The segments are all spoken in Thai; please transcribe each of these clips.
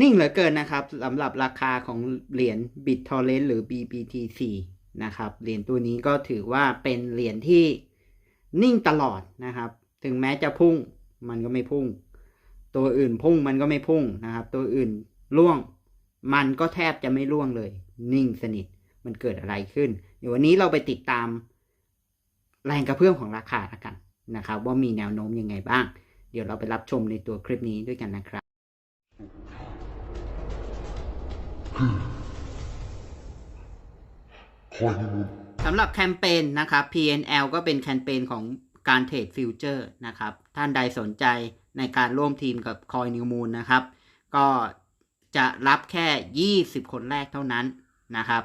นิ่งเหลือเกินนะครับสำหรับราคาของเหรียญ BitTorrent หรือ BBTC นะครับเหรียญตัวนี้ก็ถือว่าเป็นเหรียญที่นิ่งตลอดนะครับ ถึงแม้จะพุ่งมันก็ไม่พุ่ง ตัวอื่นพุ่งมันก็ไม่พุ่งนะครับ ตัวอื่นล่วงมันก็แทบจะไม่ล่วงเลย นิ่งสนิทมันเกิดอะไรขึ้น เดี๋ยววันนี้เราไปติดตามแรงกระเพื่อมของราคาละกันนะครับ ว่ามีแนวโน้มยังไงบ้าง เดี๋ยวเราไปรับชมในตัวคลิปนี้ด้วยกันนะครับ สำหรับแคมเปญนะครับ PNL ก็เป็นแคมเปญของการเทรดฟิวเจอร์นะครับ ท่านใดสนใจในการร่วมทีมกับ Coin New Moon นะครับ ก็จะรับแค่ 20 คนแรกเท่านั้นนะครับ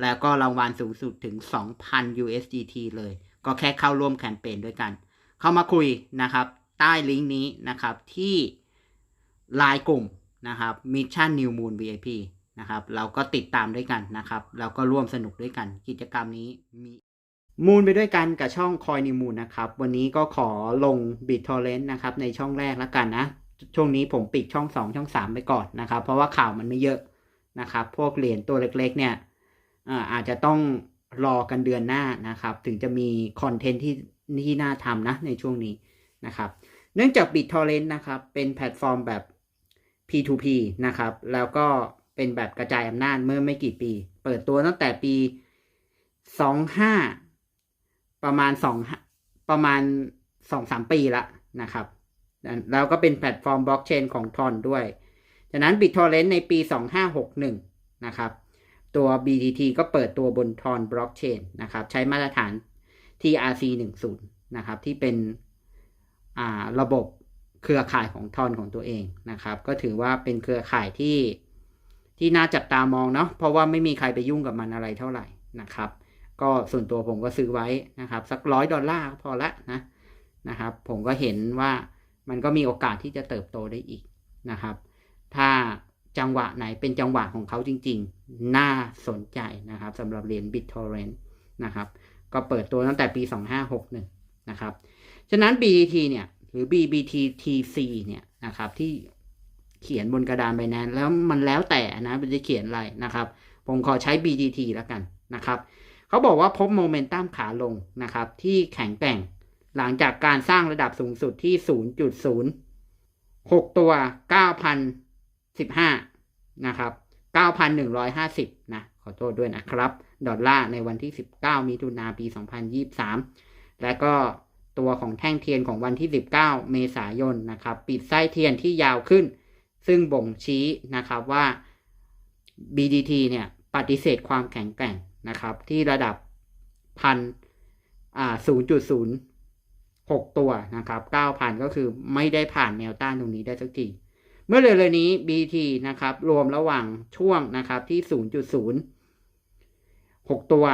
แล้วก็รางวัลสูงสุดถึง 2,000 USDT เลย ก็แค่เข้าร่วมแคมเปญด้วยกัน เข้ามาคุยนะครับ ใต้ลิงก์นี้นะครับที่ไลน์กลุ่มนะครับ Mission New Moon VIP นะครับ เราก็ติดตามด้วยกันนะครับ เราก็ร่วมสนุกด้วยกัน กิจกรรมนี้มีมูลไปด้วยกันกับช่องคอยนิมูลนะครับ วันนี้ก็ขอลง BitTorrent นะครับ ในช่องแรกแล้วกันนะ ช่วงนี้ผมปิดช่อง 2 ช่อง 3 ไปก่อนนะครับ เพราะว่าข่าวมันไม่เยอะนะครับ พวกเหรียญตัวเล็กๆ เนี่ยอาอาจจะต้องรอกันเดือนหน้านะครับ ถึงจะมีคอนเทนต์ที่ที่น่าทำนะในช่วงนี้นะครับ เนื่องจาก BitTorrent นะครับ เป็นแพลตฟอร์มแบบ P2P นะครับ แล้วก็ เป็นแบบกระจายอำนาจเมื่อไม่กี่ปี เปิดตัวตั้งแต่ปี25ประมาณ2ประมาณ2-3ปีละนะครับ แล้วก็เป็นแพลตฟอร์มบล็อกเชนของทอนด้วยจากนั้น BitTorrent ในปี 2561 นะครับ ตัว BTT ก็เปิดตัวบนทอนบล็อกเชนนะครับ ใช้มาตรฐาน TRC10 นะครับ ที่เป็นอ่าระบบเครือข่ายของทอนของตัวเองนะครับ ก็ถือว่าเป็นเครือข่ายที่ ที่น่าจับตามองเนาะเพราะว่าไม่มีใครไปยุ่งกับมันอะไรเท่าไหร่นะครับ ก็ส่วนตัวผมก็ซื้อไว้นะครับ สักร้อยดอลลาร์พอละนะนะครับ ผมก็เห็นว่ามันก็มีโอกาสที่จะเติบโตได้อีกนะครับ ถ้าจังหวะไหนเป็นจังหวะของเขาจริงๆ น่าสนใจนะครับสำหรับเหรียญ BitTorrent นะครับ ก็เปิดตัวตั้งแต่ปี 2561 นะครับ ฉะนั้น BTT เนี่ย หรือ BBTTC เนี่ยนะครับที่ เขียนบนกระดานใบนั้น แล้วมันแล้วแต่นะมันจะเขียนอะไรนะครับ ผมขอใช้ BTT แล้วกันนะครับเขาบอกว่าพบโมเมนตัมขาลงนะครับ ที่แข็งแกร่งหลังจากการสร้างระดับสูงสุดที่ 0.06 ตัว 9,015 นะครับ 9,150 นะ ขอโทษด้วยนะครับ ดอลลาร์ในวันที่ 19 มิถุนาปี 2023 และก็ตัวของแท่งเทียนของวันที่ 19 เมษายนนะครับ ปิดไส้เทียนที่ยาวขึ้น ซึ่งบ่งชี้นะครับว่า BDT เนี่ยปฏิเสธความแข็งแกร่งนะครับ ที่ระดับพันอ่า0.06ตัวนะครับ9,000ก็คือไม่ได้ผ่านแนวต้านตรงนี้ได้สักที เมื่อเร็วๆนี้ BT นะครับ รวมระหว่างช่วงนะครับที่ 0.06 ตัว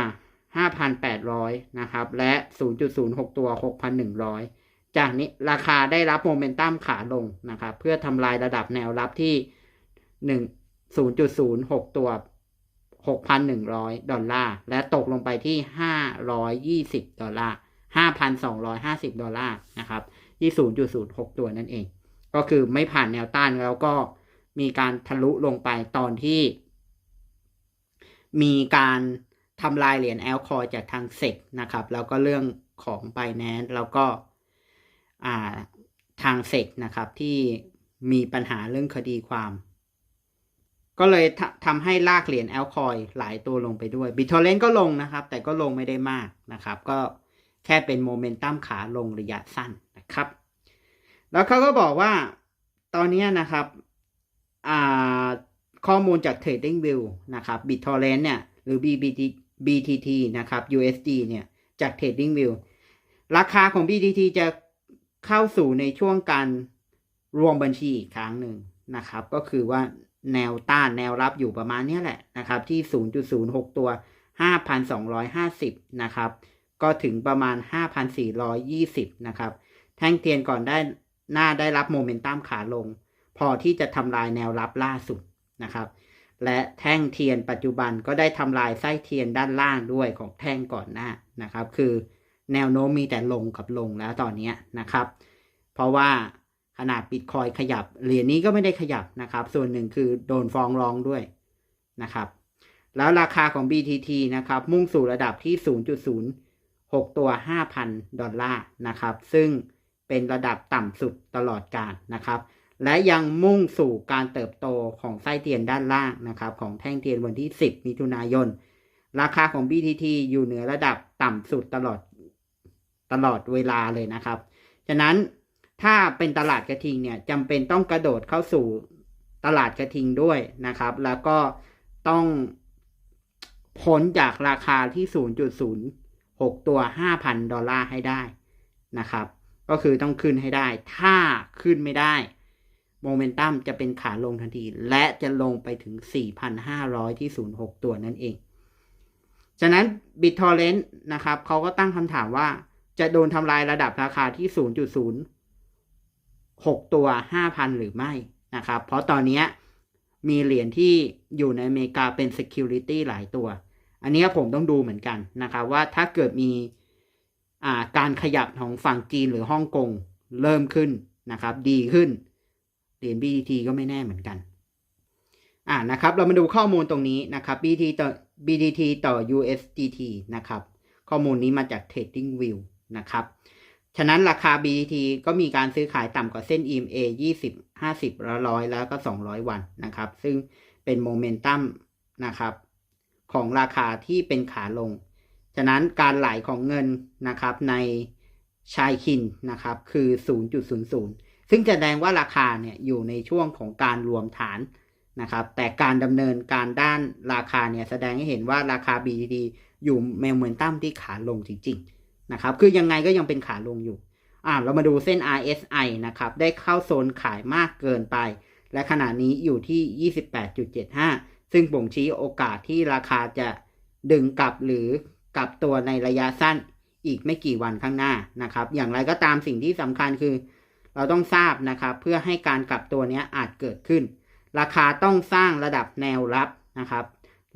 5,800 นะครับ และ 0.06 ตัว 6,100 จากนี้ราคาได้รับโมเมนตัมขาลงนะครับ เพื่อทำลายระดับแนวรับที่1 0.06ตัว6,100ดอลลาร์ และตกลงไปที่520ดอลลาร์5,250ดอลลาร์นะครับที่0.06ตัวนั่นเอง ก็คือไม่ผ่านแนวต้านแล้วก็มีการทะลุลงไปตอนที่ มีการทำลายเหรียญแอลคอยจากทางเซกนะครับ แล้วก็เรื่องของ b i n a n c e แล้วก็ ทางเซกนะครับที่มีปัญหาเรื่องคดีความ ก็เลยทำให้ลากเหรียญแอลคอยหลายตัวลงไปด้วยบิทอเลนก็ลงนะครับ แต่ก็ลงไม่ได้มากนะครับ ก็แค่เป็นโมเมนตัมขาลงระยะสั้นนะครับ แล้วเขาก็บอกว่าตอนนี้นะครับอ่าข้อมูลจาก Trading View นะครับ BitTorrent เนี่ยหรือ BBT BTT นะครับ USD เนี่ยจาก Trading View ราคาของ BTT จะ เข้าสู่ในช่วงการรวมบัญชีอีกครั้งหนึ่งนะครับ ก็คือว่าแนวต้านแนวรับอยู่ประมาณนี้แหละนะครับ ที่ 0.06 ตัว 5,250 นะครับ ก็ถึงประมาณ 5,420 นะครับ แท่งเทียนก่อนได้หน้าได้รับโมเมนตัมขาลง พอที่จะทำลายแนวรับล่าสุดนะครับ และแท่งเทียนปัจจุบันก็ได้ทำลายไส้เทียนด้านล่างด้วยของแท่งก่อนหน้านะครับ คือ แนวโน้มมีแต่ลงกับลงแล้วตอนนี้นะครับ เพราะว่าขนาดบิตคอยขยับ เหรียญนี้ก็ไม่ได้ขยับนะครับ ส่วนหนึ่งคือโดนฟ้องร้องด้วยนะครับ แล้วราคาของ BTT นะครับ มุ่งสู่ระดับที่ 0.06 ตัว 5,000 ดอลลาร์นะครับ ซึ่งเป็นระดับต่ำสุดตลอดกาลนะครับ และยังมุ่งสู่การเติบโตของไส้เทียนด้านล่างนะครับ ของแท่งเทียนวันที่ 10 มิถุนายน ราคาของ BTT อยู่เหนือระดับต่ำสุดตลอด ตลอดเวลาเลยนะครับ ฉะนั้นถ้าเป็นตลาดกระทิงเนี่ยจำเป็นต้องกระโดดเข้าสู่ตลาดกระทิงด้วยนะครับ แล้วก็ต้องพ้นจากราคาที่ 0.06 ตัว 5,000 ดอลลาร์ให้ได้นะครับ ก็คือต้องขึ้นให้ได้ ถ้าขึ้นไม่ได้โมเมนตัมจะเป็นขาลงทันที และจะลงไปถึง 4,500 ที่ 06 ตัวนั่นเอง ฉะนั้น BitTorrent นะครับเขาก็ตั้งคำถามว่า จะโดนทำลายระดับราคาที่ 0.06 ตัว 5,000 หรือไม่นะครับ เพราะตอนนี้มีเหรียญที่อยู่ในอเมริกาเป็น Security หลายตัว อันนี้ผมต้องดูเหมือนกันนะครับว่าถ้าเกิดมีการขยับของฝั่งจีนหรือฮ่องกงเริ่มขึ้นนะครับ ดีขึ้น เหรียญ BTT ก็ไม่แน่เหมือนกันอ่านะครับ เรามาดูข้อมูลตรงนี้นะครับ BTT ต่อ BTT ต่อ USDT นะครับ ข้อมูลนี้มาจาก Trading View นะครับ ฉะนั้นราคา BTT ก็มีการซื้อขายต่ำกว่าเส้น EMA 20 50ล้วร้อยแล้วก็ 200 วันนะครับ ซึ่งเป็นโมเมนตัมนะครับของราคาที่เป็นขาลง ฉะนั้นการไหลของเงินนะครับในชายคินนะครับคือ 0.00 ซึ่งแสดงว่าราคาเนี่ยอยู่ในช่วงของการรวมฐานนะครับ แต่การดำเนินการด้านราคาเนี่ยแสดงให้เห็นว่าราคา BTT อยู่โมเมนตัมที่ขาลงจริง ๆ นะครับ คือยังไงก็ยังเป็นขาลงอยู่ อ่าเรามาดูเส้น RSI นะครับ ได้เข้าโซนขายมากเกินไป และขณะนี้อยู่ที่ 28.75 ซึ่งบ่งชี้โอกาสที่ราคาจะดึงกลับหรือกลับตัวในระยะสั้นอีกไม่กี่วันข้างหน้านะครับ อย่างไรก็ตามสิ่งที่สำคัญคือ เราต้องทราบนะครับ เพื่อให้การกลับตัวนี้อาจเกิดขึ้น ราคาต้องสร้างระดับแนวรับนะครับ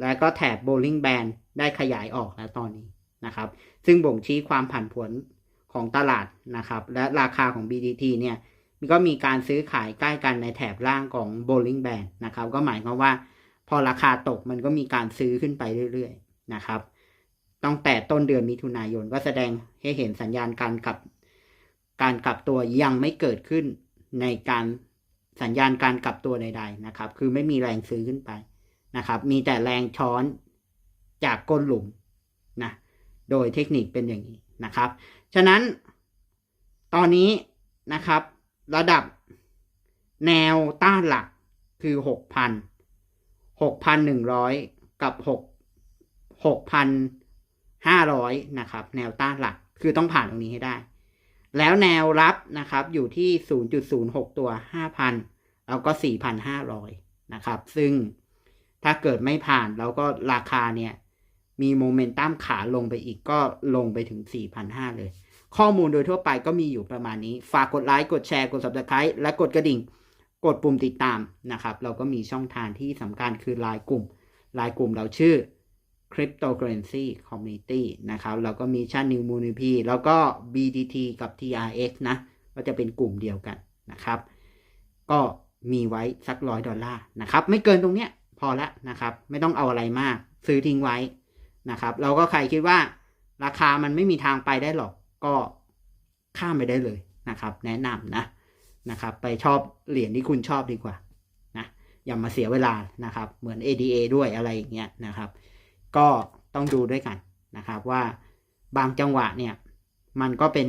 และก็แถบโบลิงแบนได้ขยายออกแล้วตอนนี้ นะครับ ซึ่งบ่งชี้ความผันผวนของตลาดนะครับ และราคาของ BTT เนี่ยก็มีการซื้อขายใกล้กันในแถบล่างของ Bolling Band นะครับ ก็หมายความว่าพอราคาตกมันก็มีการซื้อขึ้นไปเรื่อยๆนะครับตั้งแต่ต้นเดือนมิถุนายนก็แสดงให้เห็นสัญญาณการกลับ การกลับตัวยังไม่เกิดขึ้นในการสัญญาณการกลับตัวใด ๆนะครับ คือไม่มีแรงซื้อขึ้นไปนะครับ มีแต่แรงช้อนจากก้นหลุมนะ โดยเทคนิคเป็นอย่างนี้นะครับ ฉะนั้นตอนนี้นะครับ ระดับแนวต้านหลักคือหกพันหกพันหนึ่งร้อยกับหกหกพันห้าร้อยนะครับ แนวต้านหลักคือต้องผ่านตรงนี้ให้ได้ แล้วแนวรับนะครับอยู่ที่ศูนย์จุดศูนย์หกตัวห้าพันแล้วก็สี่พันห้าร้อยนะครับ ซึ่งถ้าเกิดไม่ผ่านแล้วก็ราคาเนี่ย มีโมเมนตัมขาลงไปอีกก็ลงไปถึง 4,500 เลย ข้อมูลโดยทั่วไปก็มีอยู่ประมาณนี้ ฝากกดไลค์ กดแชร์ กด subscribe และกดกระดิ่ง กดปุ่มติดตามนะครับ เราก็มีช่องทางที่สำคัญคือไลน์กลุ่มไลน์กลุ่มเราชื่อ Cryptocurrency Community นะครับ เราก็มีชั้น New m o n i p แล้วก็ BTT กับ TRX นะ ก็จะเป็นกลุ่มเดียวกันนะครับ ก็มีไว้สักร้อยดอลลาร์นะครับ ไม่เกินตรงเนี้ยพอละนะครับ ไม่ต้องเอาอะไรมาก ซื้อทิ้งไว้ นะครับเราก็ใครคิดว่าราคามันไม่มีทางไปได้หรอกก็ข้ามไปได้เลยนะครับ แนะนำนะนะครับ ไปชอบเหรียญที่คุณชอบดีกว่านะอย่ามาเสียเวลานะครับ เหมือน ADA ด้วยอะไรอย่างเงี้ยนะครับ ก็ต้องดูด้วยกันนะครับว่าบางจังหวะเนี่ยมันก็เป็น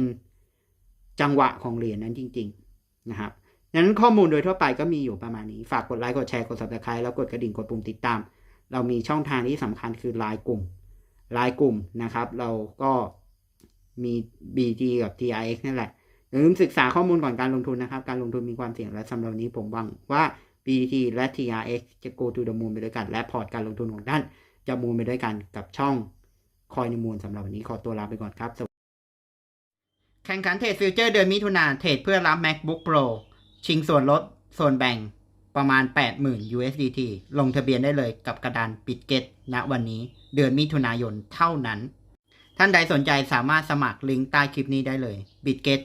จังหวะของเหรียญนั้นจริง ๆ นะครับนั้นข้อมูลโดยทั่วไปก็มีอยู่ประมาณนี้ ฝากกดไลค์ กดแชร์ กด subscribe แล้วกดกระดิ่ง กดปุ่มติดตาม เรามีช่องทางที่สำคัญคือไลน์กลุ่ม รายกลุ่มนะครับ เราก็มี BG กับ TIX นั่นแหละอย่าลืมศึกษาข้อมูลก่อนการลงทุนนะครับ การลงทุนมีความเสี่ยงและสำหรับนี้ผมหวังว่า BT และ TRX จะ go to the moon ไปด้วยกัน และพอร์ตการลงทุนของท่านจะมูนไปด้วยกันกับช่องคอยในมูลสำหรับวันนี้ขอตัวลาไปก่อนครับแข่งขันเทรดฟิวเจอร์เดือนมิถุนาเทรดเพื่อรับ MacBook Pro ชิงส่วนลดส่วนแบ่ง ประมาณ 80,000 USDT ลงทะเบียนได้เลยกับกระดานปิดเกตณวันนี้ เดือนมิถุนายนเท่านั้น ท่านใดสนใจสามารถสมัครลิงก์ใต้คลิปนี้ได้เลย bitget